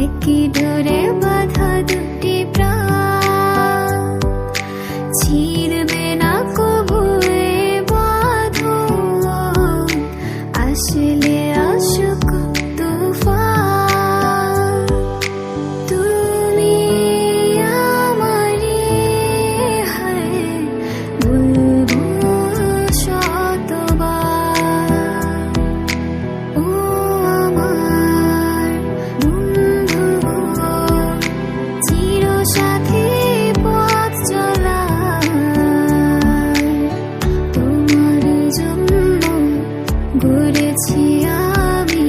একই ডোরে বাঁধা গড়েছি আমি